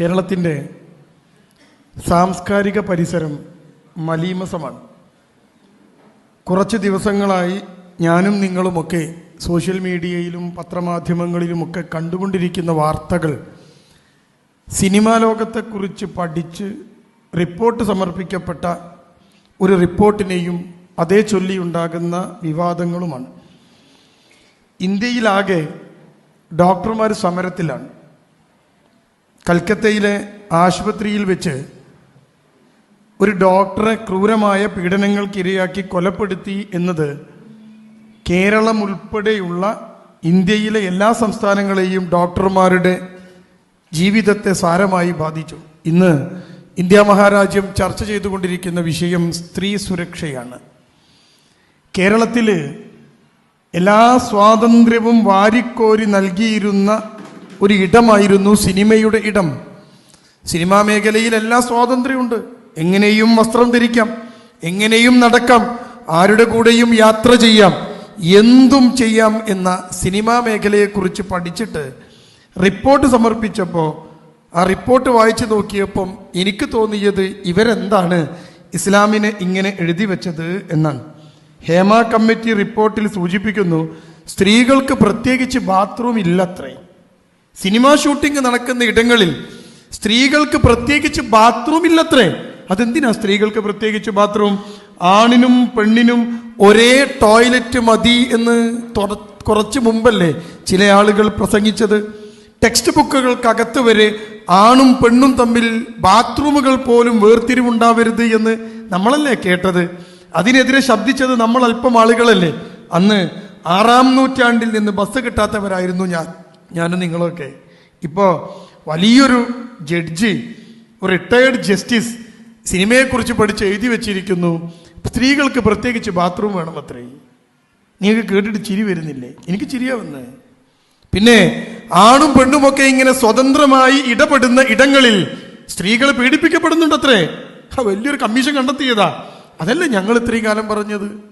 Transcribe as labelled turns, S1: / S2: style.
S1: കേരളത്തിന്റെ സാംസ്കാരിക പരിസരം മലീമസമാണ്. കുറച്ച് ദിവസങ്ങളായി ഞാനും നിങ്ങളുമൊക്കെ സോഷ്യൽ മീഡിയയിലും പത്രമാധ്യമങ്ങളിലുമൊക്കെ കണ്ടുകൊണ്ടിരിക്കുന്ന വാർത്തകൾ സിനിമാ ലോകത്തെക്കുറിച്ച് പഠിച്ച് റിപ്പോർട്ട് സമർപ്പിക്കപ്പെട്ട ഒരു റിപ്പോർട്ടിനെയും അതേ ചൊല്ലിയുണ്ടാകുന്ന വിവാദങ്ങളുമാണ്. ഇന്ത്യയിലാകെ ഡോക്ടർമാർ സമരത്തിലാണ്. കൽക്കത്തയിലെ ആശുപത്രിയിൽ വെച്ച് ഒരു ഡോക്ടറെ ക്രൂരമായ പീഡനങ്ങൾക്കിരയാക്കി കൊലപ്പെടുത്തി എന്നത് കേരളം ഉൾപ്പെടെയുള്ള ഇന്ത്യയിലെ എല്ലാ സംസ്ഥാനങ്ങളെയും ഡോക്ടർമാരുടെ ജീവിതത്തെ സാരമായി ബാധിച്ചു. ഇന്ന് ഇന്ത്യ മഹാരാജ്യം ചർച്ച ചെയ്തുകൊണ്ടിരിക്കുന്ന വിഷയം സ്ത്രീ സുരക്ഷയാണ്. കേരളത്തിൽ എല്ലാ സ്വാതന്ത്ര്യവും വാരിക്കോരി നൽകിയിരുന്ന ഒരു ഇടമായിരുന്നു സിനിമയുടെ ഇടം. സിനിമാ മേഖലയിൽ എല്ലാ സ്വാതന്ത്ര്യമുണ്ട്. എങ്ങനെയും വസ്ത്രം ധരിക്കാം എങ്ങനെയും നടക്കാം ആരുടെ കൂടെയും യാത്ര ചെയ്യാം എന്തും ചെയ്യാം എന്ന സിനിമാ മേഖലയെക്കുറിച്ച് പഠിച്ചിട്ട് റിപ്പോർട്ട് സമർപ്പിച്ചപ്പോൾ ആ റിപ്പോർട്ട് വായിച്ചു നോക്കിയപ്പം എനിക്ക് തോന്നിയത് ഇവരെന്താണ് ഇസ്ലാമിനെ ഇങ്ങനെ എഴുതി വെച്ചത് എന്നാണ്. ഹേമ കമ്മിറ്റി റിപ്പോർട്ടിൽ സൂചിപ്പിക്കുന്നു സ്ത്രീകൾക്ക് പ്രത്യേകിച്ച് ബാത്റൂം ഇല്ലത്രേ. സിനിമാ ഷൂട്ടിംഗ് നടക്കുന്ന ഇടങ്ങളിൽ സ്ത്രീകൾക്ക് പ്രത്യേകിച്ച് ബാത്റൂം ഇല്ലത്രേ. അതെന്തിനാ സ്ത്രീകൾക്ക് പ്രത്യേകിച്ച് ബാത്റൂം ആണിനും പെണ്ണിനും ഒരേ ടോയ്ലറ്റ് മതി എന്ന് കുറച്ച് മുമ്പല്ലേ ചില ആളുകൾ പ്രസംഗിച്ചത്. ടെക്സ്റ്റ് ബുക്കുകൾക്കകത്ത് വരെ ആണും പെണ്ണും തമ്മിൽ ബാത്റൂമുകൾ പോലും വേർതിരിവുണ്ടാവരുത് എന്ന് നമ്മളല്ലേ കേട്ടത്. അതിനെതിരെ ശബ്ദിച്ചത് നമ്മൾ അല്പം ആളുകളല്ലേ. അന്ന് ആറാം നൂറ്റാണ്ടിൽ നിന്ന് ബസ് കിട്ടാത്തവരായിരുന്നു ഞാൻ. ഞാനും നിങ്ങളൊക്കെ. ഇപ്പോൾ വലിയൊരു ജഡ്ജി ഒരു റിട്ടയേർഡ് ജസ്റ്റിസ് സിനിമയെക്കുറിച്ച് പഠിച്ച് എഴുതി വെച്ചിരിക്കുന്നു. സ്ത്രീകൾക്ക് പ്രത്യേകിച്ച് ബാത്റൂം വേണം അത്രേ നിങ്ങൾക്ക് കേട്ടിട്ട് ചിരി വരുന്നില്ലേ? എനിക്ക് ചിരിയാ വന്ന്. പിന്നെ ആണും പെണ്ണുമൊക്കെ ഇങ്ങനെ സ്വതന്ത്രമായി ഇടപെടുന്ന ഇടങ്ങളിൽ സ്ത്രീകൾ പീഡിപ്പിക്കപ്പെടുന്നുണ്ടത്രേ. ആ വലിയൊരു കമ്മീഷൻ കണ്ടെത്തിയതാ. അതല്ലേ ഞങ്ങൾ ഇത്രയും കാലം പറഞ്ഞത്?